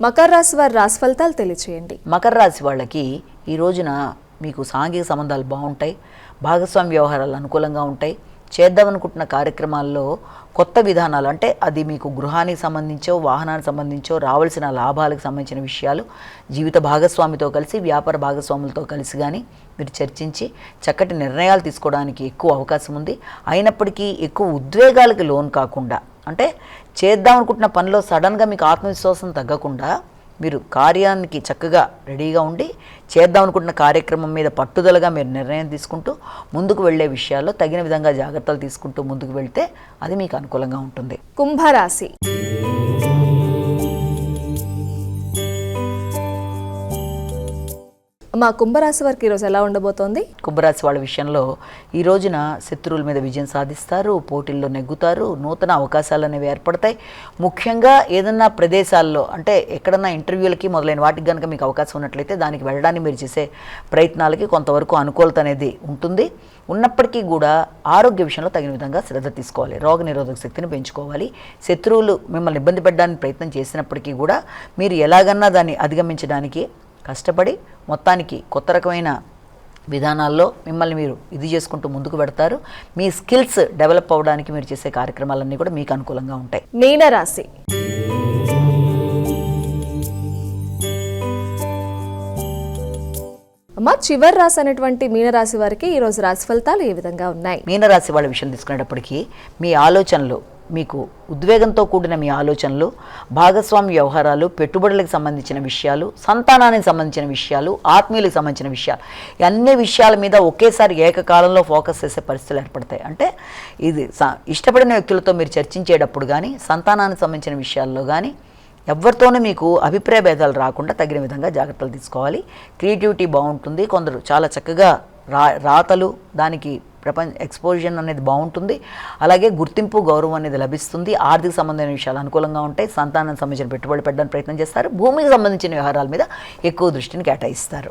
మకర రాశి వారి రాశి ఫలితాలు తెలియచేయండి. మకర రాశి వాళ్ళకి ఈ రోజున మీకు సాంఘిక సంబంధాలు బాగుంటాయి భాగస్వామ్య వ్యవహారాలు అనుకూలంగా ఉంటాయి చేద్దామనుకుంటున్న కార్యక్రమాల్లో కొత్త విధానాలు అంటే అది మీకు గృహానికి సంబంధించో వాహనానికి సంబంధించో రావాల్సిన లాభాలకు సంబంధించిన విషయాలు జీవిత భాగస్వామితో కలిసి వ్యాపార భాగస్వాములతో కలిసి కానీ మీరు చర్చించి చక్కటి నిర్ణయాలు తీసుకోవడానికి ఎక్కువ అవకాశం ఉంది. అయినప్పటికీ ఎక్కువ ఉద్వేగాలకు లోన్ కాకుండా అంటే చేద్దాం అనుకుంటున్న పనిలో సడన్గా మీకు ఆత్మవిశ్వాసం తగ్గకుండా మీరు కార్యానికి చక్కగా రెడీగా ఉండి చేద్దాం అనుకుంటున్న కార్యక్రమం మీద పట్టుదలగా మీరు నిర్ణయం తీసుకుంటూ ముందుకు వెళ్ళే విషయాల్లో తగిన విధంగా జాగ్రత్తలు తీసుకుంటూ ముందుకు వెళ్తే అది మీకు అనుకూలంగా ఉంటుంది. కుంభరాశి. మా కుంభరాశి వారికి ఈరోజు ఎలా ఉండబోతోంది? కుంభరాశి వాళ్ళ విషయంలో ఈ రోజున శత్రువుల మీద విజయం సాధిస్తారు పోటీల్లో నెగ్గుతారు నూతన అవకాశాలు అనేవి ఏర్పడతాయి. ముఖ్యంగా ఏదన్నా ప్రదేశాల్లో అంటే ఎక్కడన్నా ఇంటర్వ్యూలకి మొదలైన వాటికి కనుక మీకు అవకాశం ఉన్నట్లయితే దానికి వెళ్ళడానికి మీరు చేసే ప్రయత్నాలకి కొంతవరకు అనుకూలత అనేది ఉంటుంది. ఉన్నప్పటికీ కూడా ఆరోగ్య విషయంలో తగిన విధంగా శ్రద్ధ తీసుకోవాలి. రోగ నిరోధక శక్తిని పెంచుకోవాలి. శత్రువులు మిమ్మల్ని ఇబ్బంది పెట్టడానికి ప్రయత్నం చేసినప్పటికీ కూడా మీరు ఎలాగన్నా దాన్ని అధిగమించడానికి కష్టపడి మొత్తానికి కొత్త రకమైన విధానాల్లో మిమ్మల్ని మీరు ఇది చేసుకుంటూ ముందుకు పెడతారు. మీ స్కిల్స్ డెవలప్ అవ్వడానికి మీరు చేసే కార్యక్రమాలన్నీ కూడా మీకు అనుకూలంగా ఉంటాయి. మీనరాశి. అమ్మ చివరి రాశి అనేటువంటి మీనరాశి వారికి ఈరోజు రాశి ఫలితాలు ఏ విధంగా ఉన్నాయి? మీనరాశి వాళ్ళ విషయం తీసుకునేటప్పటికీ మీ ఆలోచనలు మీకు ఉద్వేగంతో కూడిన మీ ఆలోచనలు భాగస్వామి వ్యవహారాలు పెట్టుబడులకు సంబంధించిన విషయాలు సంతానానికి సంబంధించిన విషయాలు ఆత్మీయులకు సంబంధించిన విషయాలు అన్ని విషయాల మీద ఒకేసారి ఏకకాలంలో ఫోకస్ చేసే పరిస్థితులు ఏర్పడతాయి. అంటే ఇది ఇష్టపడిన వ్యక్తులతో మీరు చర్చించేటప్పుడు కానీ సంతానానికి సంబంధించిన విషయాల్లో కానీ ఎవరితోనూ మీకు అభిప్రాయ భేదాలు రాకుండా తగిన విధంగా జాగ్రత్తలు తీసుకోవాలి. క్రియేటివిటీ బాగుంటుంది. కొందరు చాలా చక్కగా రా రాతలు దానికి ప్రపంచ ఎక్స్పోజర్ అనేది బాగుంటుంది. అలాగే గుర్తింపు గౌరవం అనేది లభిస్తుంది. ఆర్థిక సంబంధమైన విషయాలు అనుకూలంగా ఉంటాయి. సంతానానికి సంబంధించిన పెట్టుబడి పెట్టడానికి ప్రయత్నం చేస్తారు. భూమికి సంబంధించిన వ్యవహారాల మీద ఎక్కువ దృష్టిని కేటాయిస్తారు.